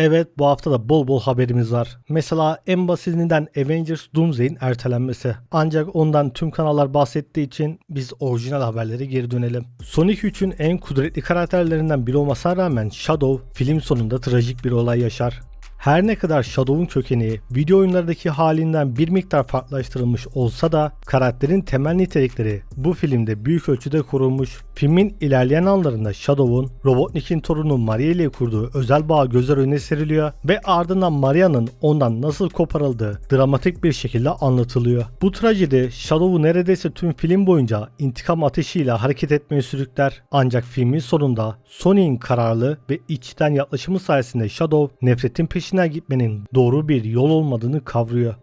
Evet bu hafta da bol bol haberimiz var. Mesela en basitinden Avengers Doomsday'in ertelenmesi. Ancak ondan tüm kanallar bahsettiği için biz orijinal haberlere geri dönelim. Sonic 3'ün en kudretli karakterlerinden biri olmasına rağmen Shadow film sonunda trajik bir olay yaşar. Her ne kadar Shadow'un kökeni video oyunlarındaki halinden bir miktar farklılaştırılmış olsa da karakterin temel nitelikleri bu filmde büyük ölçüde korunmuş. Filmin ilerleyen anlarında Shadow'un Robotnik'in torunu Maria ile kurduğu özel bağ gözler önüne seriliyor ve ardından Maria'nın ondan nasıl koparıldığı dramatik bir şekilde anlatılıyor. Bu trajedi Shadow'u neredeyse tüm film boyunca intikam ateşiyle hareket etmeye sürükler. Ancak filmin sonunda Sony'in kararlı ve içten yaklaşımı sayesinde Shadow nefretin peşinden gitmenin doğru bir yol olmadığını kavruyor.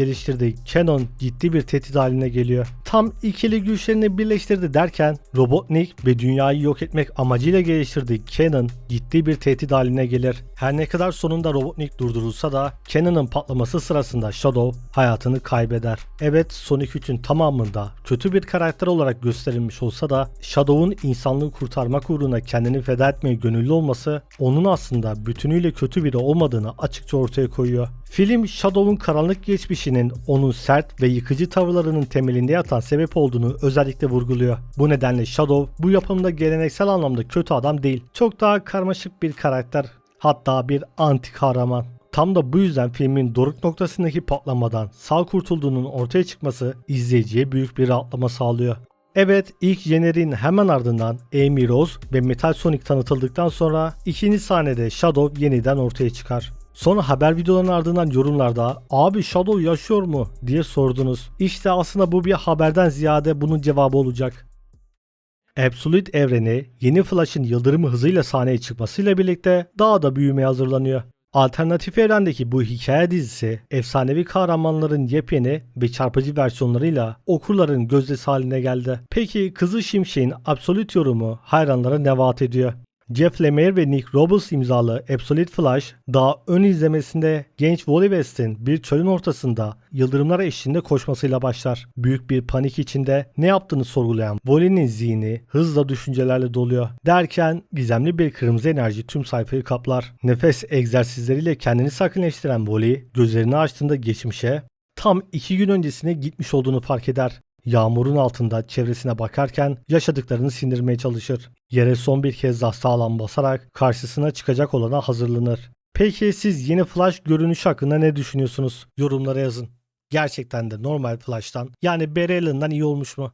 Geliştirdiği Canon ciddi bir tehdit haline geliyor. Tam ikili güçlerini birleştirdi derken Robotnik ve dünyayı yok etmek amacıyla geliştirdiği Canon ciddi bir tehdit haline gelir. Her ne kadar sonunda Robotnik durdurulsa da Canon'ın patlaması sırasında Shadow hayatını kaybeder. Evet Sonic 3'ün tamamında kötü bir karakter olarak gösterilmiş olsa da Shadow'un insanlığı kurtarmak uğruna kendini feda etmeye gönüllü olması onun aslında bütünüyle kötü biri olmadığını açıkça ortaya koyuyor. Film Shadow'un karanlık geçmişinin onun sert ve yıkıcı tavırlarının temelinde yatan sebep olduğunu özellikle vurguluyor. Bu nedenle Shadow bu yapımda geleneksel anlamda kötü adam değil. Çok daha karmaşık bir karakter. Hatta bir anti kahraman. Tam da bu yüzden filmin doruk noktasındaki patlamadan sağ kurtulduğunun ortaya çıkması izleyiciye büyük bir rahatlama sağlıyor. Evet ilk jeneriğin hemen ardından Amy Rose ve Metal Sonic tanıtıldıktan sonra ikinci sahnede Shadow yeniden ortaya çıkar. Sonra haber videolarının ardından yorumlarda abi Shadow yaşıyor mu diye sordunuz. İşte aslında bu bir haberden ziyade bunun cevabı olacak. Absolute evreni yeni Flash'ın yıldırım hızıyla sahneye çıkmasıyla birlikte daha da büyümeye hazırlanıyor. Alternatif evrendeki bu hikaye dizisi efsanevi kahramanların yepyeni ve çarpıcı versiyonlarıyla okurların gözdesi haline geldi. Peki Kızıl Şimşek'in Absolute yorumu hayranlara ne vaat ediyor? Jeff Lemire ve Nick Robles imzalı Absolute Flash daha ön izlemesinde genç Wally West'in bir çölün ortasında yıldırımlar eşliğinde koşmasıyla başlar. Büyük bir panik içinde ne yaptığını sorgulayan Wally'nin zihni hızla düşüncelerle doluyor. Derken gizemli bir kırmızı enerji tüm sayfayı kaplar. Nefes egzersizleriyle kendini sakinleştiren Wally gözlerini açtığında geçmişe tam iki gün öncesine gitmiş olduğunu fark eder. Yağmurun altında çevresine bakarken yaşadıklarını sindirmeye çalışır. Yere son bir kez daha sağlam basarak karşısına çıkacak olana hazırlanır. Peki siz yeni Flash görünüşü hakkında ne düşünüyorsunuz? Yorumlara yazın. Gerçekten de normal Flash'tan yani Barry iyi olmuş mu?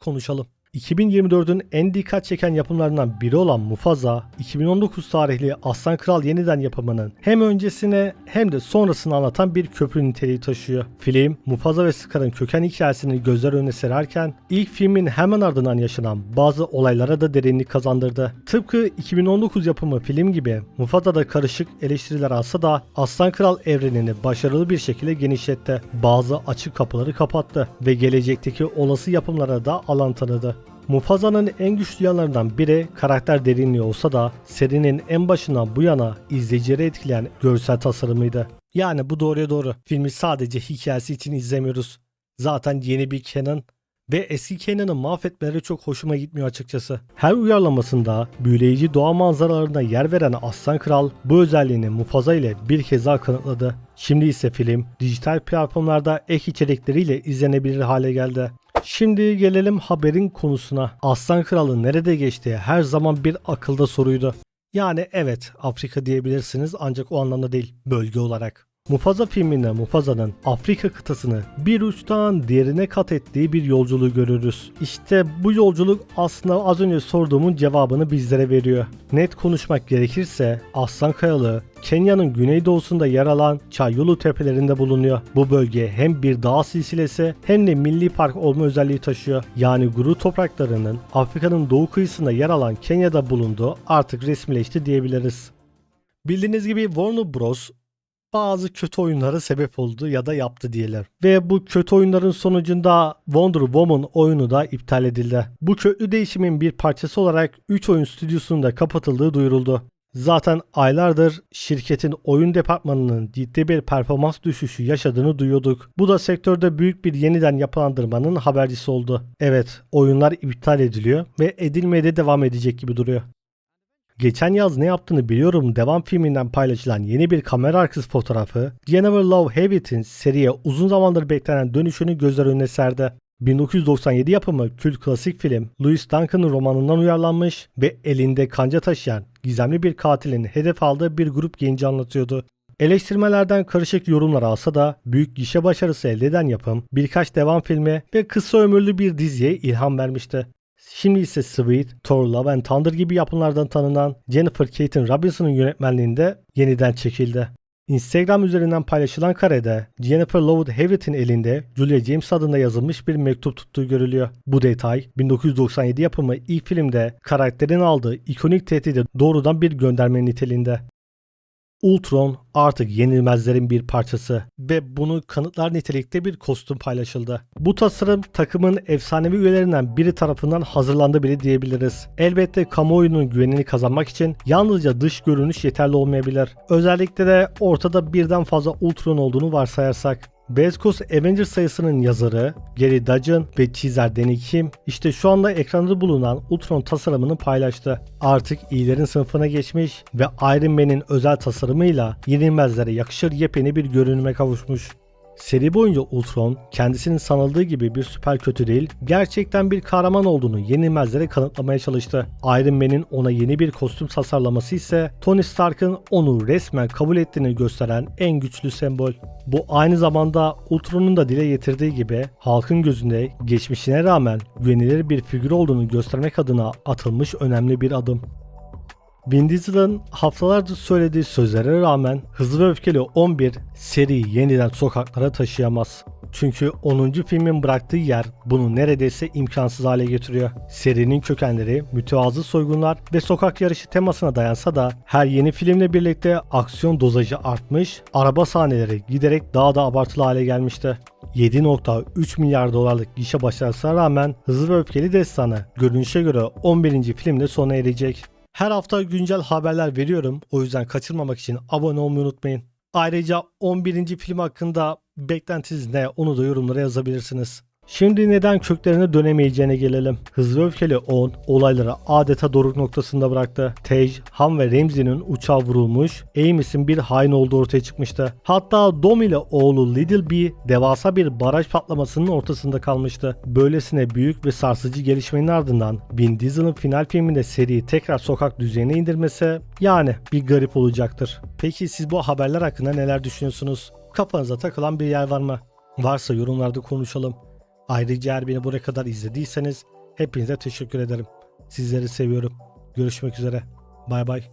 Konuşalım. 2024'ün en dikkat çeken yapımlarından biri olan Mufasa, 2019 tarihli Aslan Kral yeniden yapımının hem öncesine hem de sonrasını anlatan bir köprü niteliği taşıyor. Film, Mufasa ve Scar'ın köken hikayesini gözler önüne sererken ilk filmin hemen ardından yaşanan bazı olaylara da derinlik kazandırdı. Tıpkı 2019 yapımı film gibi Mufasa da karışık eleştiriler alsa da Aslan Kral evrenini başarılı bir şekilde genişletti. Bazı açık kapıları kapattı ve gelecekteki olası yapımlara da alan tanıdı. Mufasa'nın en güçlü yanlarından biri karakter derinliği olsa da serinin en başından bu yana izleyicileri etkileyen görsel tasarımıydı. Yani bu doğruya doğru. Filmi sadece hikayesi için izlemiyoruz. Zaten yeni bir Canon ve eski Kenan'ı mahvetmeleri çok hoşuma gitmiyor açıkçası. Her uyarlamasında büyüleyici doğa manzaralarına yer veren Aslan Kral bu özelliğini Mufasa ile bir kez daha kanıtladı. Şimdi ise film dijital platformlarda ek içerikleriyle izlenebilir hale geldi. Şimdi gelelim haberin konusuna. Aslan Kralı nerede geçti? Her zaman bir akılda soruydu. Yani evet Afrika diyebilirsiniz ancak o anlamda değil bölge olarak. Mufasa filminde Mufasa'nın Afrika kıtasını bir uçtan diğerine kat ettiği bir yolculuğu görürüz. İşte bu yolculuk aslında az önce sorduğumun cevabını bizlere veriyor. Net konuşmak gerekirse Aslan Kayalı Kenya'nın güneydoğusunda yer alan Çayulu tepelerinde bulunuyor. Bu bölge hem bir dağ silsilesi hem de milli park olma özelliği taşıyor. Yani Guru topraklarının Afrika'nın doğu kıyısında yer alan Kenya'da bulunduğu artık resmileşti diyebiliriz. Bildiğiniz gibi Warner Bros bazı kötü oyunlara sebep oldu ya da yaptı diyelim. Ve bu kötü oyunların sonucunda Wonder Woman oyunu da iptal edildi. Bu köklü değişimin bir parçası olarak 3 oyun stüdyosunun da kapatıldığı duyuruldu. Zaten aylardır şirketin oyun departmanının ciddi bir performans düşüşü yaşadığını duyuyorduk. Bu da sektörde büyük bir yeniden yapılandırmanın habercisi oldu. Evet, oyunlar iptal ediliyor ve edilmeye de devam edecek gibi duruyor. Geçen yaz ne yaptığını biliyorum devam filminden paylaşılan yeni bir kamera arkası fotoğrafı Jennifer Love Hewitt'in seriye uzun zamandır beklenen dönüşünü gözler önüne serdi. 1997 yapımı kült klasik film Louis Duncan'ın romanından uyarlanmış ve elinde kanca taşıyan gizemli bir katilin hedef aldığı bir grup genci anlatıyordu. Eleştirmelerden karışık yorumlar alsa da büyük gişe başarısı elde eden yapım birkaç devam filmi ve kısa ömürlü bir diziye ilham vermişti. Şimdi ise Sweet, Thor Love and Thunder gibi yapımlardan tanınan Jennifer Kaytin Robinson'ın yönetmenliğinde yeniden çekildi. Instagram üzerinden paylaşılan karede Jennifer Love Hewitt'in elinde Julia James adında yazılmış bir mektup tuttuğu görülüyor. Bu detay 1997 yapımı ilk filmde karakterin aldığı ikonik tehdide doğrudan bir gönderme niteliğinde. Ultron artık yenilmezlerin bir parçası ve bunu kanıtlar nitelikte bir kostüm paylaşıldı. Bu tasarım takımın efsanevi üyelerinden biri tarafından hazırlandı bile diyebiliriz. Elbette kamuoyunun güvenini kazanmak için yalnızca dış görünüş yeterli olmayabilir. Özellikle de ortada birden fazla Ultron olduğunu varsayarsak. Coast Avengers sayısının yazarı Gary Dudgeon ve çizer Danny Kim işte şu anda ekranda bulunan Ultron tasarımını paylaştı. Artık iyilerin sınıfına geçmiş ve Iron Man'in özel tasarımıyla yenilmezlere yakışır yepyeni bir görünüme kavuşmuş. Seri boyunca Ultron kendisinin sanıldığı gibi bir süper kötü değil, gerçekten bir kahraman olduğunu yenilmezlere kanıtlamaya çalıştı. Iron Man'in ona yeni bir kostüm tasarlaması ise Tony Stark'ın onu resmen kabul ettiğini gösteren en güçlü sembol. Bu aynı zamanda Ultron'un da dile getirdiği gibi halkın gözünde geçmişine rağmen güvenilir bir figür olduğunu göstermek adına atılmış önemli bir adım. Vin Diesel'ın haftalardır söylediği sözlere rağmen Hızlı ve Öfkeli 11 seriyi yeniden sokaklara taşıyamaz. Çünkü 10. filmin bıraktığı yer bunu neredeyse imkansız hale getiriyor. Serinin kökenleri mütevazı soygunlar ve sokak yarışı temasına dayansa da her yeni filmle birlikte aksiyon dozajı artmış, araba sahneleri giderek daha da abartılı hale gelmişti. 7.3 milyar dolarlık gişe başarısına rağmen Hızlı ve Öfkeli destanı görünüşe göre 11. filmde sona erecek. Her hafta güncel haberler veriyorum. O yüzden kaçırmamak için abone olmayı unutmayın. Ayrıca 11. film hakkında beklentiniz ne onu da yorumlara yazabilirsiniz. Şimdi neden köklerine dönemeyeceğine gelelim. Hızlı Öfkeli 10 olayları adeta doruk noktasında bıraktı. Tej, Han ve Ramsey'nin uçağı vurulmuş, Amos'in bir hain olduğu ortaya çıkmıştı. Hatta Dom ile oğlu Little B devasa bir baraj patlamasının ortasında kalmıştı. Böylesine büyük ve sarsıcı gelişmenin ardından Vin Diesel'ın final filminde seriyi tekrar sokak düzeyine indirmesi yani bir garip olacaktır. Peki siz bu haberler hakkında neler düşünüyorsunuz? Kafanıza takılan bir yer var mı? Varsa yorumlarda konuşalım. Ayrıca eğer beni buraya kadar izlediyseniz hepinize teşekkür ederim. Sizleri seviyorum. Görüşmek üzere. Bay bay.